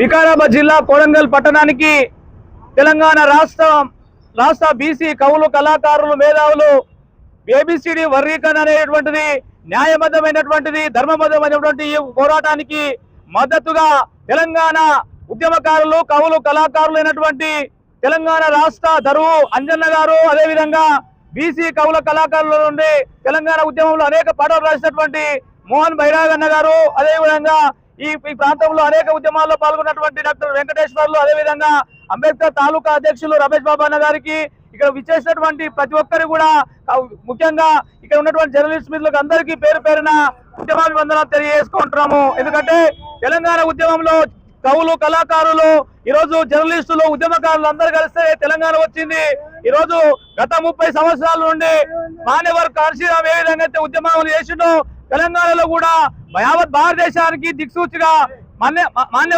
వికారాబాద్ జిల్లా కోడంగల్ పట్టణానికి తెలంగాణ రాష్ట్రం రాష్ట్ర బీసీ కవులు కళాకారులు మేధావులు ఏబిసిడి వర్గీకరణ అనేటువంటిది న్యాయబద్ధమైనటువంటిది ధర్మబద్ధమైనటువంటి ఈ పోరాటానికి మద్దతుగా తెలంగాణ ఉద్యమకారులు కవులు కళాకారులు అయినటువంటి తెలంగాణ రాష్ట్ర దరువు అంజన్న గారు అదేవిధంగా బీసీ కవుల కళాకారుల నుండి తెలంగాణ ఉద్యమంలో అనేక పాటలు రాసినటువంటి మోహన్ బైరాగన్న గారు అదేవిధంగా ఈ ఈ ప్రాంతంలో అనేక ఉద్యమాల్లో పాల్గొన్నటువంటి డాక్టర్ వెంకటేశ్వర్లు అదేవిధంగా అంబేద్కర్ తాలూకా అధ్యక్షులు రమేష్ బాబు అన్న గారికి ఇక్కడ విచ్చేసినటువంటి ప్రతి ఒక్కరు కూడా ముఖ్యంగా ఇక్కడ ఉన్నటువంటి జర్నలిస్ట్ మిత్రులకు అందరికీ పేరు పేరున ఉద్యమాభివందనాలు తెలియజేసుకుంటున్నాము. ఎందుకంటే తెలంగాణ ఉద్యమంలో కవులు కళాకారులు ఈ రోజు జర్నలిస్టులు ఉద్యమకారులు అందరూ కలిస్తే తెలంగాణ వచ్చింది. ఈ రోజు గత ముప్పై సంవత్సరాల నుండి మాన్యవర్ కాశీరామ్ ఏ విధంగా అయితే ఉద్యమాలు చేసిండో తెలంగాణలో కూడా యావత్ భారతదేశానికి దిక్సూచిగా మాన్య మాన్య